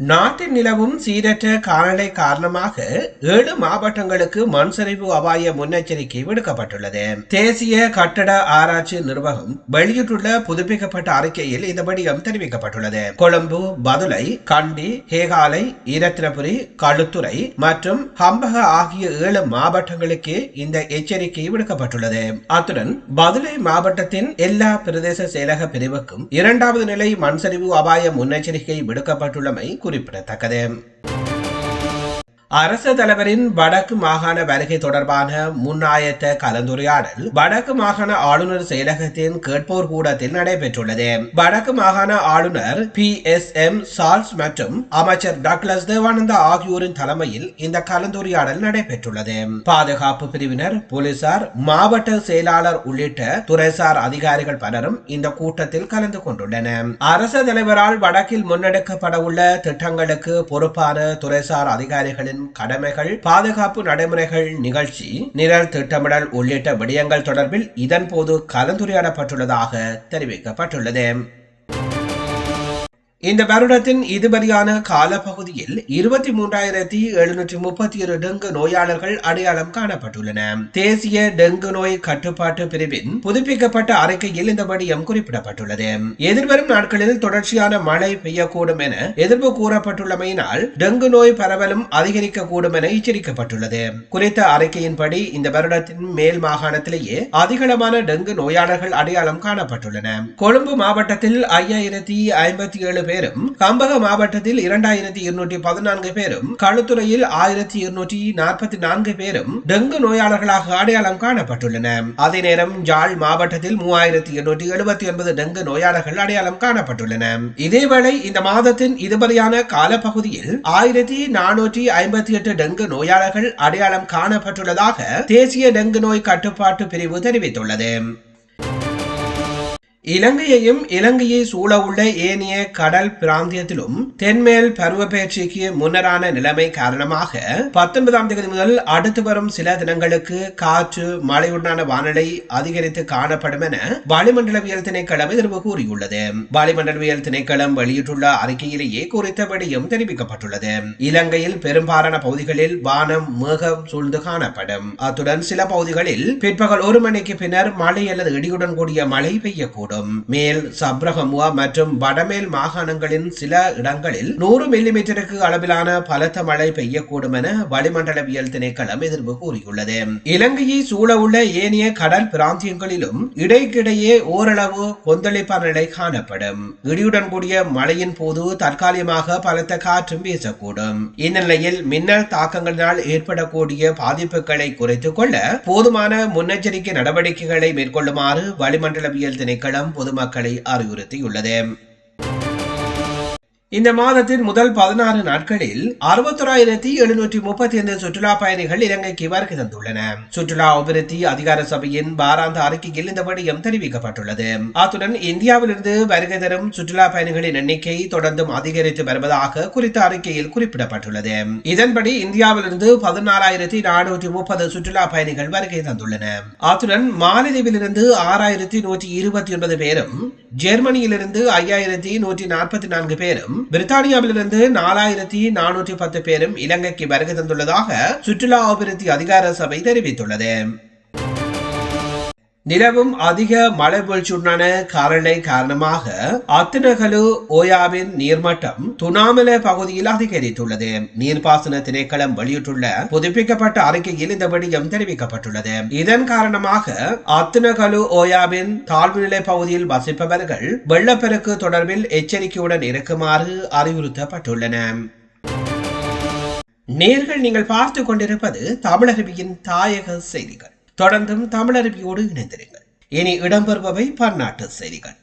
நாட்டில் நிலவும் சீரற்ற காலநிலை காரணமாக ஏழு மாவட்டங்களுக்கு மண் சரிவு அபாய முன்னெச்சரிக்கை விடுக்கப்பட்டுள்ளது. தேசிய கட்டட ஆராய்ச்சி நிர்வாகம் வெளியிட்டுள்ள புதுப்பிக்கப்பட்ட அறிக்கையில் இந்த விடயம் தெரிவிக்கப்பட்டுள்ளது. கொழும்பு பதுளை கண்டி ஹேகாலை இரத்தினபுரி களுத்துறை மற்றும் ஹம்பக ஆகிய ஏழு மாவட்டங்களுக்கு இந்த எச்சரிக்கை விடுக்கப்பட்டுள்ளது. அத்துடன் பதுளை மாவட்டத்தின் எல்லா பிரதேச செயலக பிரிவுக்கும் இரண்டாவது நிலை மண் சரிவு அபாய முன்னெச்சரிக்கை விடுக்கப்பட்டுள்ளமை குறிப்பிடத்தக்கது. அரசு தலைவரின் வடக்கு மாகாண வருகை தொடர்பான முன்னாயத்த கலந்துரையாடல் வடக்கு மாகாண ஆளுநர் செயலகத்தின் கேட்போர் கூடத்தில் நடைபெற்றுள்ளது. வடக்கு மாகாண ஆளுநர் பி எஸ் எம் சால்ஸ் மற்றும் அமைச்சர் டக்ளஸ் தேவானந்தா ஆகியோரின் தலைமையில் இந்த கலந்துரையாடல் நடைபெற்றுள்ளது. பாதுகாப்பு பிரிவினர் போலீசார் மாவட்ட செயலாளர் உள்ளிட்ட துறைசார் அதிகாரிகள் பலரும் இந்த கூட்டத்தில் கலந்து கொண்டுள்ளனர். அரசு தலைவரால் வடக்கில் முன்னெடுக்கப்பட உள்ள திட்டங்களுக்கு பொறுப்பான துறைசார் அதிகாரிகளின் கடமைகள் பாதுகாப்பு நடைமுறைகள் நிகழ்ச்சி நிரல் திட்டமிடல் உள்ளிட்ட விடயங்கள் தொடர்பில் இதன்போது கலந்துரையாடப்பட்டுள்ளதாக தெரிவிக்கப்பட்டுள்ளது. இந்த வருடத்தின் இதுவரையான காலப்பகுதியில் இருபத்தி மூன்றாயிரத்தி எழுநூற்றி முப்பத்தி ஏழு டெங்கு நோயாளர்கள் அடையாளம் காணப்பட்டுள்ளன. தேசிய டெங்கு நோய் கட்டுப்பாட்டு பிரிவின் புதுப்பிக்கப்பட்ட அறிக்கையில் இந்த விடயம் குறிப்பிடப்பட்டுள்ளது. எதிர்வரும் நாட்களில் தொடர்ச்சியான மழை பெய்யக்கூடும் என எதிர்ப்பு கூறப்பட்டுள்ளமையினால் டெங்கு நோய் பரவலும் அதிகரிக்கக்கூடும் என எச்சரிக்கப்பட்டுள்ளது. குறித்த அறிக்கையின்படி இந்த வருடத்தின் மேல் மாகாணத்திலேயே அதிகளவான டெங்கு நோயாளர்கள் அடையாளம் காணப்பட்டுள்ளன. கொழும்பு மாவட்டத்தில் ஐயாயிரத்தி ஐம்பத்தி ஏழு பேரும் கம்பக மாவட்டத்தில் இரண்டாயிரத்தி இருநூற்றி பதினான்கு பேரும் களுத்துறையில் ஆயிரத்தி இருநூற்றி நாற்பத்தி நான்கு பேரும் டெங்கு நோயாளர்களாக அடையாளம் காணப்பட்டுள்ளன. அதே நேரம் ஜாழ் மாவட்டத்தில் மூவாயிரத்தி எண்ணூற்றி எழுபத்தி ஒன்பது டெங்கு நோயாளர்கள் அடையாளம் காணப்பட்டுள்ளன. இதேவேளை இந்த மாதத்தின் இதுவரையான காலப்பகுதியில் ஆயிரத்தி நானூற்றி ஐம்பத்தி எட்டு டெங்கு நோயாளர்கள் அடையாளம் காணப்பட்டுள்ளதாக தேசிய டெங்கு நோய் கட்டுப்பாட்டு பிரிவு தெரிவித்துள்ளது. இலங்கையையும் இலங்கையை சூழவுள்ள ஏனைய கடல் பிராந்தியத்திலும் தென்மேல் பருவப்பெயர்ச்சிக்கு முன்னரான நிலைமை காரணமாக பத்தொன்பதாம் தேதி முதல் அடுத்து வரும் சில தினங்களுக்கு காற்று மழையுடனான வானிலை அதிகரித்து காணப்படும் என வளிமண்டலவியல் திணைக்களம் எதிர்வு கூறியுள்ளது. வளிமண்டலவியல் திணைக்களம் வெளியிட்டுள்ள அறிக்கையிலேயே குறித்தபடியும் தெரிவிக்கப்பட்டுள்ளது. இலங்கையில் பெரும்பாலான பகுதிகளில் வானம் மேகம் சூழ்ந்து காணப்படும். அத்துடன் சில பகுதிகளில் பிற்பகல் ஒரு மணிக்கு பின்னர் மழை அல்லது இடியுடன் கூடிய மழை பெய்யக்கூடும். கூடும் மேல் சப்ரகமுவா மற்றும் வடமேல் மாகாணங்களின் சில இடங்களில் நூறு மில்லிமீட்டருக்கு அளவிலான பலத்த மழை பெய்யக்கூடும் என வளிமண்டலவியல் திணைக்களம் எதிர்ப்பு கூறியுள்ளது. இலங்கையை சூழவுள்ள ஏனைய கடல் பிராந்தியங்களிலும் இடைக்கிடையே ஓரளவு கொந்தளிப்பான நிலை காணப்படும். இடியுடன் கூடிய மழையின் போது தற்காலிகமாக பலத்த காற்றும் வீசக்கூடும். இந்நிலையில் மின்னல் தாக்கங்களினால் ஏற்படக்கூடிய பாதிப்புகளை குறைத்துக் கொள்ள போதுமான முன்னெச்சரிக்கை நடவடிக்கைகளை மேற்கொள்ளுமாறு வளிமண்டலவியல் திணைக்களம் பொதுமக்களை அறிவுறுத்தியுள்ளது. இந்த மாதத்தின் முதல் பதினாறு நாட்களில் அறுபத்தொராயிரத்தி எழுநூற்றி முப்பத்தி ஐந்து சுற்றுலா பயணிகள் இலங்கைக்கு வருகை தந்துள்ளன. சுற்றுலா அபிவிருத்தி அதிகார சபையின் வாராந்த அறிக்கையில் இந்த விடயம் தெரிவிக்கப்பட்டுள்ளது. அத்துடன் இந்தியாவிலிருந்து வருகை தரும் சுற்றுலா பயணிகளின் எண்ணிக்கை தொடர்ந்தும் அதிகரித்து வருவதாக குறித்த அறிக்கையில் குறிப்பிடப்பட்டுள்ளது. இதன்படி இந்தியாவிலிருந்து பதினாலாயிரத்தி நானூற்றி முப்பது சுற்றுலா பயணிகள் வருகை தந்துள்ளன. அத்துடன் மாலத்தீவிலிருந்து ஆறாயிரத்தி நூற்றி இருபத்தி ஒன்பது பேரும் ஜெர்மனியிலிருந்து ஐயாயிரத்தி நூற்றி நாற்பத்தி நான்கு பேரும் பிரித்தானியாவிலிருந்து நாலாயிரத்தி நானூற்றி பத்து பேரும் இலங்கைக்கு வருகை தந்துள்ளதாக சுற்றுலா அபிவிருத்தி அதிகார சபை தெரிவித்துள்ளது. நிலவும் அதிக மழை வீழ்ச்சியுடனான காரணை காரணமாக அத்தினகலு ஓயாவின் நீர்மட்டம் துணாமல பகுதியில் அதிகரித்துள்ளது. நீர்ப்பாசன திணைக்களம் வெளியிட்டுள்ள புதுப்பிக்கப்பட்ட அறிக்கையில் இந்த விடயம் தெரிவிக்கப்பட்டுள்ளது. இதன் காரணமாக அத்தினகலு ஓயாவின் தாழ்வுநிலை பகுதியில் வசிப்பவர்கள் வெள்ளப்பெருக்கு தொடர்பில் எச்சரிக்கையுடன் இருக்குமாறு அறிவுறுத்தப்பட்டுள்ளன. நேர்கள் நீங்கள் பார்த்து கொண்டிருப்பது தமிழருவியின் தாயக செய்திகள். தொடர்ந்தும் தமிழருவியோடு இணைந்திருங்கள். இனி இடம்பெறுபவை பன்னாட்டு செய்திகள்.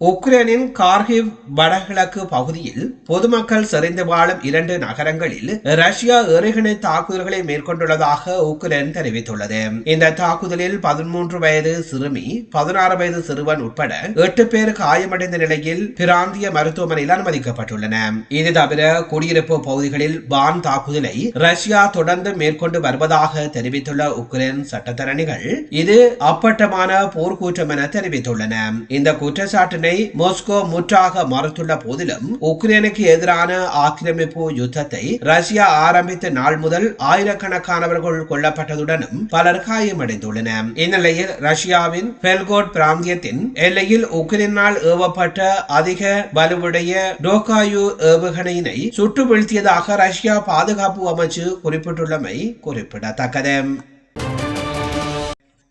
உக்ரைனின் கார்கிவ் வடகிழக்கு பகுதியில் பொதுமக்கள் சிறைந்து வாழும் இரண்டு நகரங்களில் ரஷ்யா எறிகணை தாக்குதல்களை மேற்கொண்டுள்ளதாக உக்ரைன் தெரிவித்துள்ளது. இந்த தாக்குதலில் பதிமூன்று வயது சிறுமி பதினாறு வயது சிறுவன் உட்பட எட்டு பேர் காயமடைந்த நிலையில் பிராந்திய மருத்துவமனையில் அனுமதிக்கப்பட்டுள்ளன. இது தவிர குடியிருப்பு பகுதிகளில் வான் தாக்குதலை ரஷ்யா தொடர்ந்து மேற்கொண்டு வருவதாக தெரிவித்துள்ள உக்ரைன் சட்டத்தரணிகள் இது அப்பட்டமான போர்க்கூற்றம் என தெரிவித்துள்ளன. இந்த குற்றச்சாட்டினை மாஸ்கோ முற்றாக மறுத்துள்ள போதிலும் உக்ரைனுக்கு எதிரான ஆக்கிரமிப்பு யுத்தத்தை ரஷ்யா ஆரம்பித்த நாள் முதல் ஆயிரக்கணக்கானவர்கள் கொல்லப்பட்டதுடனும் பலர் காயமடைந்துள்ளனர் இந்நிலையில் ரஷ்யாவின் பெல்கோட் பிராந்தியத்தின் எல்லையில் உக்ரைனால் ஏவப்பட்ட அதிக வலுவுடைய டோகாயு ஏவுகணையினை சுட்டு வீழ்த்தியதாக ரஷ்யா பாதுகாப்பு அமைச்சு குறிப்பிட்டுள்ளமை குறிப்பிடத்தக்கது.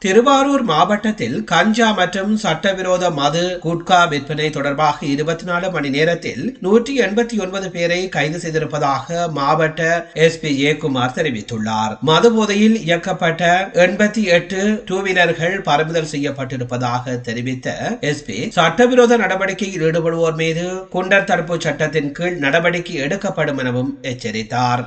திருவாரூர் மாவட்டத்தில் கஞ்சா மற்றும் சட்டவிரோத மது குட்கா விற்பனை தொடர்பாக இருபத்தி நாலு மணி நேரத்தில் நூற்றி எண்பத்தி ஒன்பது பேரை கைது செய்திருப்பதாக மாவட்ட எஸ்பி ஜெயக்குமார் தெரிவித்துள்ளார். மது போதையில் இயக்கப்பட்ட எண்பத்தி எட்டு டூ வீலர்கள் பறிமுதல் செய்யப்பட்டிருப்பதாக தெரிவித்த எஸ்பி சட்டவிரோத நடவடிக்கையில் ஈடுபடுவோர் மீது குண்டர் தடுப்பு சட்டத்தின் கீழ் நடவடிக்கை எடுக்கப்படும் எனவும் எச்சரித்தார்.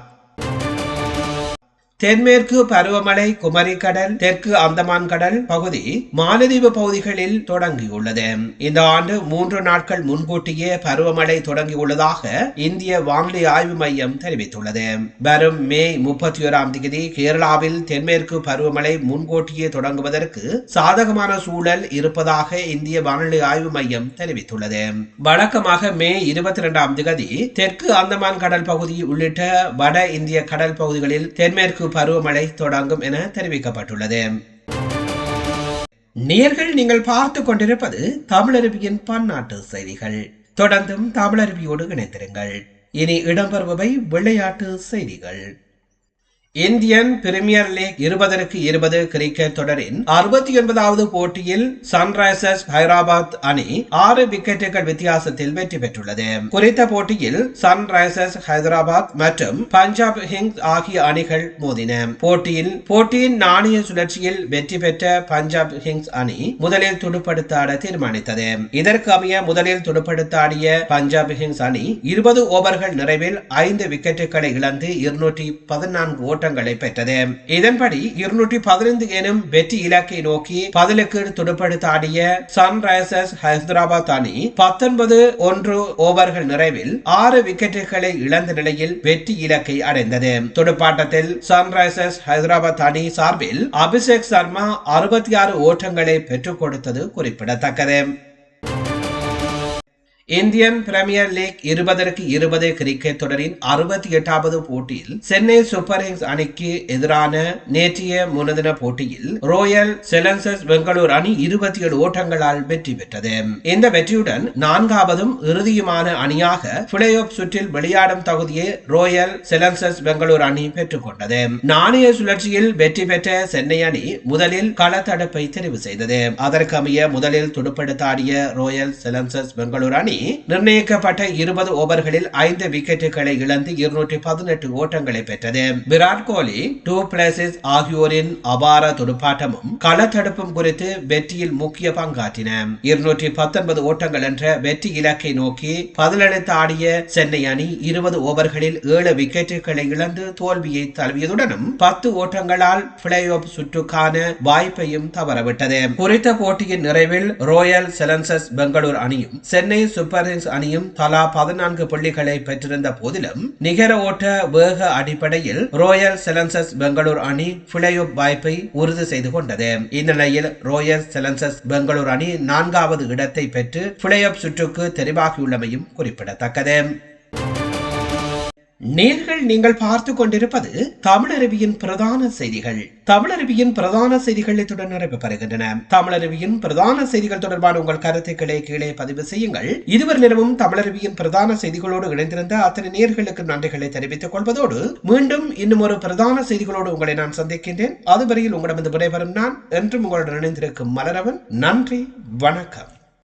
தென்மேற்கு பருவமழை குமரி கடல் தெற்கு அந்தமான் கடல் பகுதி மாலதீவு பகுதிகளில் தொடங்கியுள்ளது. இந்த ஆண்டு மூன்று நாட்கள் முன்கூட்டியே பருவமழை தொடங்கியுள்ளதாக இந்திய வானிலை ஆய்வு மையம் தெரிவித்துள்ளது. வரும் மே முப்பத்தி ஓராம் தேதி கேரளாவில் தென்மேற்கு பருவமழை முன்கூட்டியே தொடங்குவதற்கு சாதகமான சூழல் இருப்பதாக இந்திய வானிலை ஆய்வு மையம் தெரிவித்துள்ளது. வழக்கமாக மே இருபத்தி இரண்டாம் தேதி தெற்கு அந்தமான் கடல் பகுதி உள்ளிட்ட வட இந்திய கடல் பகுதிகளில் தென்மேற்கு பருவமழை தொடங்கும் என தெரிவிக்கப்பட்டுள்ளது. நேர்கள் நீங்கள் பார்த்து கொண்டிருப்பது தமிழருவியின் பன்னாட்டு செய்திகள். தொடர்ந்தும் தமிழருவியோடு இணைத்திருங்கள் இனி இடம்பெறுபவை விளையாட்டு செய்திகள். இந்தியன் பிரீமியர் லீக் இருபதற்கு இருபது கிரிக்கெட் தொடரின் அறுபத்தி ஒன்பதாவது போட்டியில் சன்ரைசர்ஸ் ஹைதராபாத் அணி ஆறு விக்கெட்டுகள் வித்தியாசத்தில் வெற்றி பெற்றுள்ளது. குறித்த போட்டியில் சன்ரைசர்ஸ் ஹைதராபாத் மற்றும் பஞ்சாப் கிங்ஸ் ஆகிய அணிகள் மோதின. போட்டியில் போட்டியின் நாணய சுழற்சியில் வெற்றி பெற்ற பஞ்சாப் கிங்ஸ் அணி முதலில் துடுப்படுத்தாட தீர்மானித்தது. இதற்கு அமைய முதலில் துடுப்படுத்தாடிய பஞ்சாப் கிங்ஸ் அணி இருபது ஓவர்கள் நிறைவில் ஐந்து விக்கெட்டுகளை இழந்து இருநூற்றி பதினான்கு ஓட்ட ஓட்டங்களை பெற்றது. இதன்படி இருநூற்றி பதினைந்து எனும் வெற்றி இலக்கை நோக்கி பதிலுக்கு துடுப்படுத்தாடிய சன்ரைசர்ஸ் ஹைதராபாத் அணி பத்தொன்பது ஒன்று ஓவர்கள் நிறைவில் ஆறு விக்கெட்டுகளை இழந்த நிலையில் வெற்றி இலக்கை அடைந்தது. துடுப்பாட்டத்தில் சன்ரைசர்ஸ் ஹைதராபாத் அணி சார்பில் அபிஷேக் சர்மா அறுபத்தி ஆறு ஓட்டங்களை பெற்றுக் கொடுத்தது குறிப்பிடத்தக்கது. இந்தியன் பிரீமியர் லீக் இருபதற்கு இருபது கிரிக்கெட் தொடரின் அறுபத்தி எட்டாவது போட்டியில் சென்னை சூப்பர் கிங்ஸ் அணிக்கு எதிரான நேற்றைய முனதின போட்டியில் ரோயல் செலன்சஸ் பெங்களூர் அணி இருபத்தி ஏழு ஓட்டங்களால் வெற்றி பெற்றது. இந்த வெற்றியுடன் நான்காவதும் இறுதியுமான அணியாக பிளே ஆஃப் சுற்றில் விளையாடும் தகுதியை ரோயல் செலன்சஸ் பெங்களூர் அணி பெற்றுக் கொண்டது. நாணய சுழற்சியில் வெற்றி பெற்ற சென்னை அணி முதலில் களத்தடுப்பை தெரிவு செய்தது. அதற்கமைய முதலில் துடுப்படுத்தாடிய ரோயல் செலன்சஸ் பெங்களூர் அணி நிர்ணயிக்கப்பட்ட இருபது ஓவர்களில் ஐந்து விக்கெட்டுகளை இழந்து இருநூற்றி பதினெட்டு ஓட்டங்களை பெற்றது. விராட் கோலி டூ பிளேசஸ் ஆகியோரின் அபார துடுப்பாட்டமும் களத்தடுப்பும் குறித்து வெற்றியில் முக்கிய பங்காற்றின. இருநூற்றி பத்தொன்பது ஓட்டங்கள் என்ற வெற்றி இலக்கை நோக்கி பதிலளித்து ஆடிய சென்னை அணி இருபது ஓவர்களில் ஏழு விக்கெட்டுகளை இழந்து தோல்வியை தழுவியதுடனும் பத்து ஓட்டங்களால் பிளே ஆஃப் சுற்றுக்கான வாய்ப்பையும் தவறவிட்டது. குறித்த போட்டியின் நிறைவில் ரோயல் செலன்சஸ் பெங்களூர் அணியும் சென்னை சூப்பர் அணியும் தலா பதினான்கு புள்ளிகளை பெற்றிருந்த போதிலும் நிகர ஓட்ட வேக அடிப்படையில் ரோயல் செலன்சஸ் பெங்களூர் அணி பிளேயோப் வாய்ப்பை உறுதி செய்து கொண்டது. இந்நிலையில் ரோயல் செலன்சஸ் பெங்களூர் அணி நான்காவது இடத்தை பெற்று பிளேயோப் சுற்றுக்கு தெரிவாகியுள்ளமையும் குறிப்பிடத்தக்கது. நேர்கள் நீங்கள் பார்த்து கொண்டிருப்பது தமிழருவியின் பிரதான செய்திகள். தமிழருவியின் பிரதான செய்திகள் இத்துடன் நிறைவு பெறுகின்றன தமிழருவியின் பிரதான செய்திகள் தொடர்பான உங்கள் கருத்துக்களை கீழே பதிவு செய்யுங்கள். இதுவரை நிலவும் தமிழருவியின் பிரதான செய்திகளோடு இணைந்திருந்த அத்தனை நேர்களுக்கு நன்றிகளை தெரிவித்துக் கொள்வதோடு மீண்டும் இன்னும் ஒரு பிரதான செய்திகளோடு உங்களை நான் சந்திக்கின்றேன். அதுவரையில் உங்களிடமிருந்து விடைபெறும் நான் என்றும் உங்களுடன் இணைந்திருக்கும் மலரவன். நன்றி வணக்கம்.